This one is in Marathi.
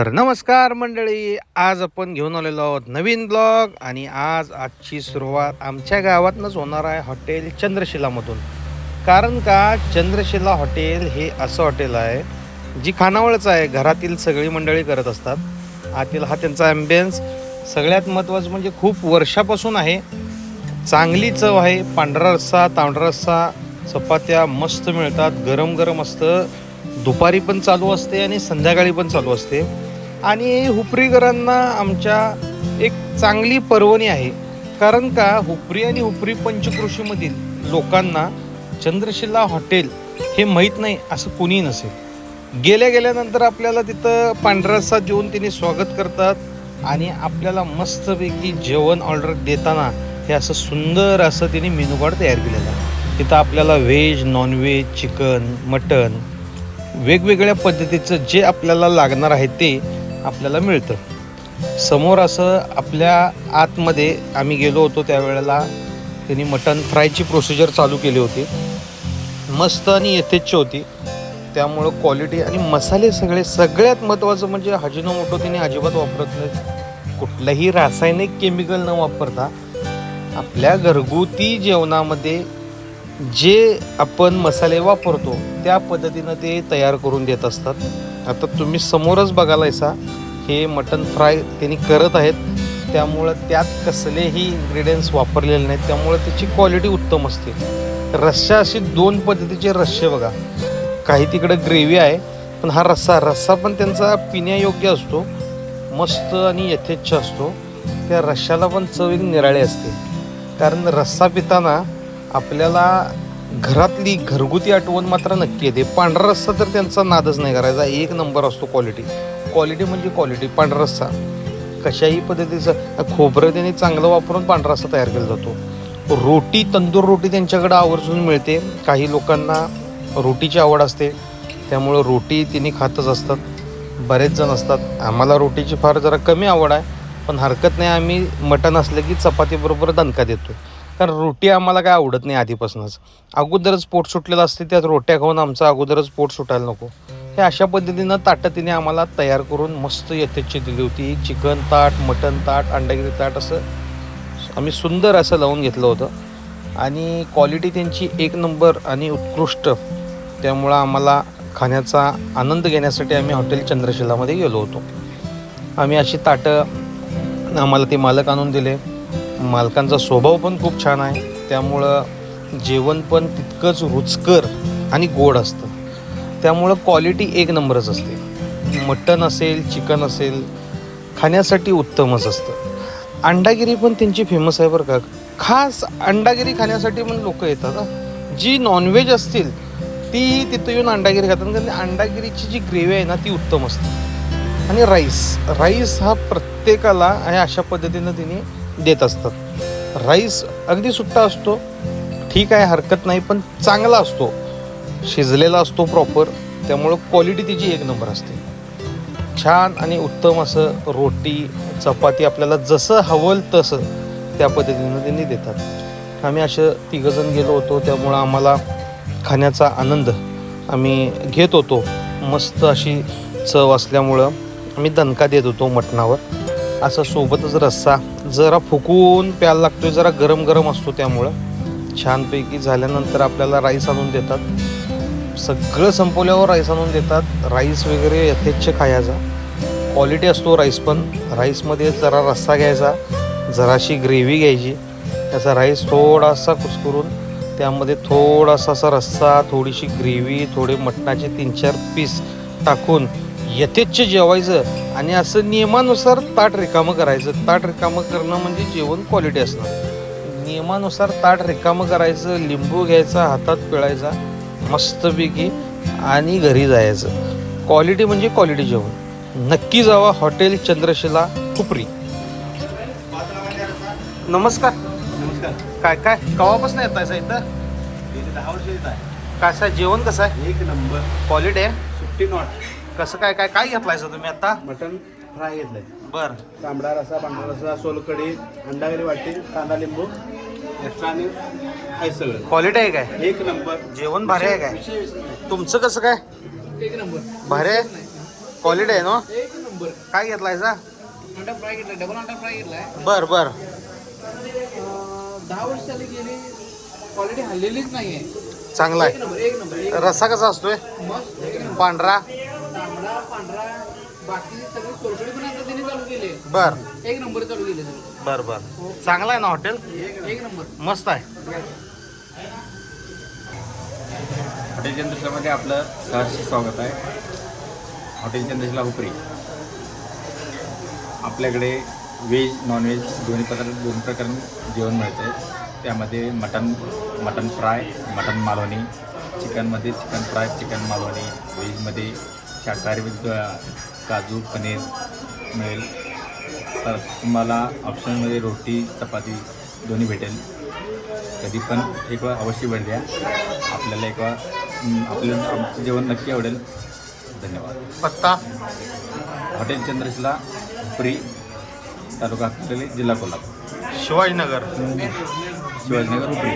तर नमस्कार मंडळी आज आपण घेऊन आलेलो आहोत नवीन ब्लॉग आणि आज आजची सुरुवात आमच्या गावातनंच होणार आहे हॉटेल चंद्रशिलामधून. कारण का चंद्रशिला हॉटेल हे असं हॉटेल आहे जी खानावळच आहे घरातील सगळी मंडळी करत असतात. आतील हा त्यांचा ॲम्बियन्स सगळ्यात महत्त्वाचं म्हणजे खूप वर्षापासून आहे. चांगली चव आहे पांढरा रस्सा तांबडा रस्सा चपात्या मस्त मिळतात गरम गरम असतं. दुपारी पण चालू असते आणि संध्याकाळी पण चालू असते. आणि हुपरीकरांना आमच्या एक चांगली पर्वणी आहे. कारण का हुपरी आणि हुपरी पंचकृषीमधील लोकांना चंद्रशिला हॉटेल हे माहीत नाही असं कुणीही नसेल. गेल्या गेल्यानंतर आपल्याला तिथं पांढरासा रस्सा देऊन तिने स्वागत करतात आणि आपल्याला मस्तपैकी जेवण ऑर्डर देताना हे असं सुंदर असं तिने मेनू कार्ड तयार केलेलं आहे. तिथं आपल्याला व्हेज नॉनव्हेज चिकन मटन वेगवेगळ्या पद्धतीचं जे आपल्याला लागणार आहे ते आपल्याला मिळतं. समोर असं आपल्या आतमध्ये आम्ही गेलो होतो त्यावेळेला. त्यांनी मटन फ्रायची प्रोसिजर चालू केली होती. मस्त आणि यथेच्छ होती. त्यामुळं क्वालिटी आणि मसाले सगळे सगळ्यात महत्त्वाचं म्हणजे हजिनो मोठो तिने अजिबात वापरत नाही. कुठलंही रासायनिक केमिकल न वापरता आपल्या घरगुती जेवणामध्ये जे आपण मसाले वापरतो त्या पद्धतीनं ते तयार करून देत असतात. आता तुम्ही समोरच बघायलायसा हे मटन फ्राय त्यांनी करत आहेत. त्यामुळं त्यात कसलेही इन्ग्रेडियंट्स वापरलेले नाहीत. त्यामुळं त्याची क्वालिटी उत्तम असते. रस्सा अशी दोन पद्धतीचे रस्से बघा. काही तिकडं ग्रेव्ही आहे पण हा रस्सा रस्सा पण त्यांचा पिण्यायोग्य असतो. मस्त आणि यथेच्छ असतो. त्या रश्श्याला पण चव एक निराळी असते. कारण रस्सा पिताना आपल्याला घरातली घरगुती आठवण मात्र नक्की येते. पांढरा रस्सा तर त्यांचा नादच नाही करायचा. एक नंबर असतो क्वालिटी क्वालिटी म्हणजे क्वालिटी पांढरा रस्सा. कशाही पद्धतीचं खोबरं त्यांनी चांगलं वापरून पांढरा रस्सा तयार केला जातो. रोटी तंदूर रोटी त्यांच्याकडं आवर्जून मिळते. काही लोकांना रोटीची आवड असते. त्यामुळं रोटी तिने खातच असतात. बरेच जण असतात. आम्हाला रोटीची फार जरा कमी आवड आहे. पण हरकत नाही. आम्ही मटण असलं की चपातीबरोबर दणका देतो कारण रोटी आम्हाला काय आवडत नाही आधीपासूनच. अगोदरच पोट सुटलेलं असते त्यात रोट्या खाऊन आमचं अगोदरच पोट सुटायला नको. हे अशा पद्धतीनं ताटं तिने आम्हाला तयार करून मस्त यथेच्छ दिली होती. चिकन ताट मटन ताट अंडागिरी ताट असं आम्ही सुंदर असं लावून घेतलं होतं. आणि क्वालिटी त्यांची एक नंबर आणि उत्कृष्ट. त्यामुळं आम्हाला खाण्याचा आनंद घेण्यासाठी आम्ही हॉटेल चंद्रशिलामध्ये गेलो होतो. आम्ही अशी ताटं आम्हाला ते मालक आणून दिले. मालकांचा स्वभाव पण खूप छान आहे. त्यामुळं जेवण पण तितकंच रुचकर आणि गोड असतं. त्यामुळं क्वालिटी एक नंबरच असते. मटण असेल चिकन असेल खाण्यासाठी उत्तमच असतं. अंडागिरी पण त्यांची फेमस आहे बरं का. खास अंडागिरी खाण्यासाठी पण लोक येतात जी नॉनव्हेज असतील ती तिथं येऊन अंडागिरी खातात. कारण अंडागिरीची जी ग्रेव्ही आहे ना ती उत्तम असते. आणि राईस राईस हा प्रत्येकाला आणि अशा पद्धतीनं तिने देत असतात. राईस अगदी सुट्टा असतो. ठीक आहे हरकत नाही पण चांगला असतो. शिजलेला असतो प्रॉपर त्यामुळं क्वालिटी तिची एक नंबर असते. छान आणि उत्तम असं रोटी चपाती आपल्याला जसं हवल तसं त्या पद्धतीनं त्यांनी देतात. आम्ही असं तिघंजण गेलो होतो त्यामुळं आम्हाला खाण्याचा आनंद आम्ही घेत होतो. मस्त अशी चव असल्यामुळं आम्ही दणका देत होतो मटणावर. असं सोबतच रस्सा जरा फुकून प्यायला लागतोय जरा गरम गरम असतो त्यामुळं. छानपैकी झाल्यानंतर आपल्याला राईस आणून देतात. सगळं संपवल्यावर राईस आणून देतात. राईस वगैरे यथेच्छ खायचा. क्वालिटी असतो राईस पण. राईसमध्ये जरा रस्सा घ्यायचा जराशी ग्रेव्ही घ्यायची. त्याचा राईस थोडासा कुस्करून त्यामध्ये थोडासा असा रस्सा थोडीशी ग्रेव्ही थोडे मटणाचे तीन चार पीस टाकून यथेच्छ जेवायचं. आणि असं नियमानुसार ताट रिकामं करायचं. ताट रिकामं करणं म्हणजे जेवण क्वालिटी असणं नियमानुसार ताट रिकामं करायचं लिंबू घ्यायचा हातात पिळायचा मस्तपैकी आणि घरी जायचं. क्वालिटी म्हणजे क्वालिटी जेवण. नक्की जावा हॉटेल चंद्रशिला खुपरी नमस्कार. नमस्कार. काय काय? कवापासून येत आहे इथं? गेली दहा वर्ष येत आहे. कसं आहे जेवण कसं आहे? एक नंबर. क्वालिटी आहे? सुट्टी नॉट कसं काय काय काय घेतलाय सर तुम्ही आता? मटन फ्राय घेतलंय. बर. तांबडा रसा पांढरा रसा सोलकढी अंडागरी वाटी कांदा लिंबू एक्स्ट्रा आणि आहे सगळं. क्वालिटी आहे काय? एक नंबर. जेवण भारी आहे काय? विषय विषय नाही. तुमचं कसं काय? एक नंबर. भारी क्वालिटी आहे ना? एक नंबर. काय घेतलाय सा अंडा फ्राय घेतलाय डबल अंडा फ्राय घेतलाय. बर बर. अं, दहा वर्ष झाली गेली क्वालिटी हल्लेलीच नाहीये. चांगला एक आहे नंबर एक नंबर एक रस्सा कसा असतोय? मस्त एक नंबर. पांढरा? पांढरा बाकी सगळे सोलकडी पण आता त्यांनी चालू केले. बर. एक नंबर चालू केले सगळे. बर बर. चांगला आहे ना हॉटेल? एक नंबर. मस्त आहे. हॉटेल चंद्रशिलामध्ये आपलं सहर्ष स्वागत आहे. हॉटेल चंद्रशिला हुपरी आपल्याकडे व्हेज नॉनव्हेज दोन्ही पदार्थ दोन प्रकारे जेवण मिळतं आहे त्यामध्ये mutton mutton fry mutton Malvani चिकनमध्ये चिकन फ्राय चिकन मालवणी व्हेजमध्ये शाकाहारी काजू पनीर मिळेल. तर तुम्हाला ऑप्शनमध्ये रोटी चपाती दोन्ही भेटेल. कधी पण एक वेळ अवश्य भेट द्या. आपल्याला एक वेळा आपल्याला आमचं जेवण नक्की आवडेल. धन्यवाद. पत्ता? हॉटेल चंद्रशिला हुपरी तालुका हातकणंगले, जिल्हा कोल्हापूर. शिवाजीनगर. शिवाजीनगर हुपरी.